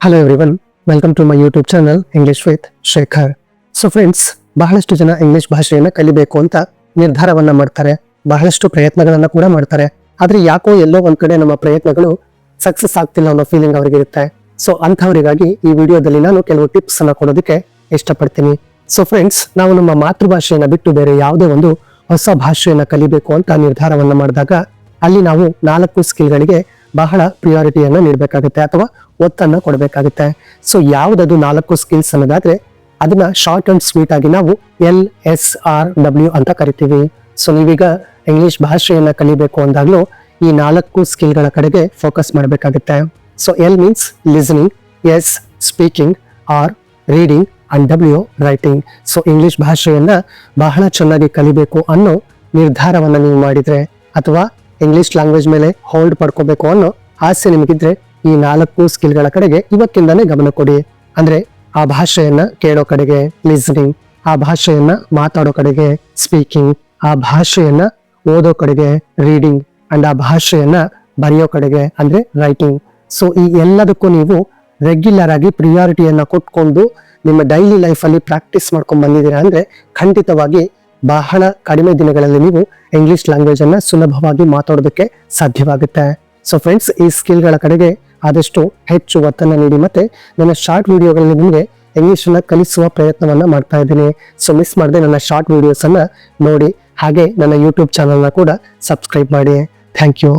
Hello everyone welcome to my YouTube channel English with Shekhar so friends ಬಹಳಷ್ಟು ಜನ English ಭಾಷೆಯನ್ನು ಕಲಿಬೇಕು ಅಂತ ನಿರ್ಧಾರವನ್ನ ಮಾಡ್ತಾರೆ. ಬಹಳಷ್ಟು ಪ್ರಯತ್ನಗಳನ್ನ ಕೂಡ ಮಾಡ್ತಾರೆ. ಆದ್ರೆ ಯಾಕೋ ಎಲ್ಲೋ ಒಂದ್ ಕಡೆ ನಮ್ಮ ಪ್ರಯತ್ನಗಳು ಸಕ್ಸಸ್ ಆಗ್ತಿಲ್ಲ ಅನ್ನೋ ಫೀಲಿಂಗ್ ಅವರಿಗೆ ಇರುತ್ತೆ ಸೊ ಅಂಥವರಿಗಾಗಿ ಈ ವಿಡಿಯೋದಲ್ಲಿ ನಾನು ಕೆಲವು ಟಿಪ್ಸ್ ಅನ್ನ ಕೊಡೋದಕ್ಕೆ ಇಷ್ಟಪಡ್ತೀನಿ. ಸೊ ಫ್ರೆಂಡ್ಸ್ ನಾವು ನಮ್ಮ ಮಾತೃಭಾಷೆಯನ್ನು ಬಿಟ್ಟು ಬೇರೆ ಯಾವುದೇ ಒಂದು ಹೊಸ ಭಾಷೆಯನ್ನ ಕಲಿಬೇಕು ಅಂತ ನಿರ್ಧಾರವನ್ನ ಮಾಡಿದಾಗ ಅಲ್ಲಿ ನಾವು ನಾಲ್ಕು ಸ್ಕಿಲ್ಗಳಿಗೆ ಬಹಳ ಪ್ರಿಯಾರಿಟಿಯನ್ನು ನೀಡಬೇಕಾಗುತ್ತೆ. ಅಥವಾ ಒತ್ತನ್ನ ಕೊಡಬೇಕಾಗುತ್ತೆ. ಸೊ ಯಾವುದದು ನಾಲ್ಕು ಸ್ಕಿಲ್ಸ್ ಅನ್ನೋದಾದ್ರೆ, ಅದನ್ನ ಶಾರ್ಟ್ ಅಂಡ್ ಸ್ವೀಟ್ ಆಗಿ ನಾವು ಎಲ್ ಎಸ್ ಆರ್ ಡಬ್ಲ್ಯೂ ಅಂತ ಕರಿತೀವಿ. ಸೊ ನೀವೀಗ ಇಂಗ್ಲಿಷ್ ಭಾಷೆಯನ್ನ ಕಲಿಬೇಕು ಅಂದಾಗ್ಲೂ ಈ ನಾಲ್ಕು ಸ್ಕಿಲ್ಗಳ ಕಡೆಗೆ ಫೋಕಸ್ ಮಾಡಬೇಕಾಗುತ್ತೆ. So L means listening S speaking R reading and W writing so English ಭಾಷೆಯನ್ನ ಬಹಳ ಚೆನ್ನಾಗಿ ಕಲಿಬೇಕು ಅನ್ನೋ ನಿರ್ಧಾರವನ್ನ ನೀವು ಮಾಡಿದ್ರೆ ಅಥವಾ ಇಂಗ್ಲಿಷ್ ಲ್ಯಾಂಗ್ವೇಜ್ ಮೇಲೆ ಹೋಲ್ಡ್ ಪಡ್ಕೋಬೇಕು ಅನ್ನೋ ಆಸೆ ನಿಮಗಿದ್ರೆ ಈ ನಾಲ್ಕು ಸ್ಕಿಲ್ಗಳ ಕಡೆಗೆ ಇವತ್ತಿಂದಾನೇ ಗಮನ ಕೊಡಿ. ಅಂದ್ರೆ ಆ ಭಾಷೆಯನ್ನ ಕೇಳೋ ಕಡೆಗೆ ಲಿಸ್ನಿಂಗ್ ಆ ಭಾಷೆಯನ್ನ ಮಾತಾಡೋ ಕಡೆಗೆ ಸ್ಪೀಕಿಂಗ್ ಆ ಭಾಷೆಯನ್ನ ಓದೋ ಕಡೆಗೆ ರೀಡಿಂಗ್ ಅಂಡ್ ಆ ಭಾಷೆಯನ್ನ ಬರೆಯೋ ಕಡೆಗೆ ಅಂದ್ರೆ ರೈಟಿಂಗ್ ಸೊ ಈ ಎಲ್ಲದಕ್ಕೂ ನೀವು ರೆಗ್ಯುಲರ್ ಆಗಿ ಪ್ರಿಯಾರಿಟಿಯನ್ನ ಕೊಟ್ಕೊಂಡು ನಿಮ್ಮ ಡೈಲಿ ಲೈಫ್ ಅಲ್ಲಿ ಪ್ರಾಕ್ಟೀಸ್ ಮಾಡ್ಕೊಂಡ್ ಬಂದಿದ್ದೀರಾ ಅಂದ್ರೆ ಖಂಡಿತವಾಗಿ ಬಹಳ ಕಡಿಮೆ ದಿನಗಳಲ್ಲಿ ನೀವು ಇಂಗ್ಲಿಷ್ ಲ್ಯಾಂಗ್ವೇಜ್ ಅನ್ನ ಸುಲಭವಾಗಿ ಮಾತಾಡೋದಕ್ಕೆ ಸಾಧ್ಯವಾಗುತ್ತೆ. ಸೊ ಫ್ರೆಂಡ್ಸ್ ಈ ಸ್ಕಿಲ್ಗಳ ಕಡೆಗೆ ಆದಷ್ಟು ಹೆಚ್ಚು ಒತ್ತನ್ನು ನೀಡಿ ಮತ್ತು ನನ್ನ ಶಾರ್ಟ್ ವಿಡಿಯೋಗಳಲ್ಲಿ ನಿಮಗೆ ಇಂಗ್ಲೀಷನ್ನು ಕಲಿಸುವ ಪ್ರಯತ್ನವನ್ನು ಮಾಡ್ತಾ ಇದ್ದೀನಿ. ಸೊ ಮಿಸ್ ಮಾಡದೆ ನನ್ನ ಶಾರ್ಟ್ ವೀಡಿಯೋಸನ್ನು ನೋಡಿ, ಹಾಗೆ ನನ್ನ ಯೂಟ್ಯೂಬ್ ಚಾನಲ್ನ ಕೂಡ ಸಬ್ಸ್ಕ್ರೈಬ್ ಮಾಡಿ. Thank you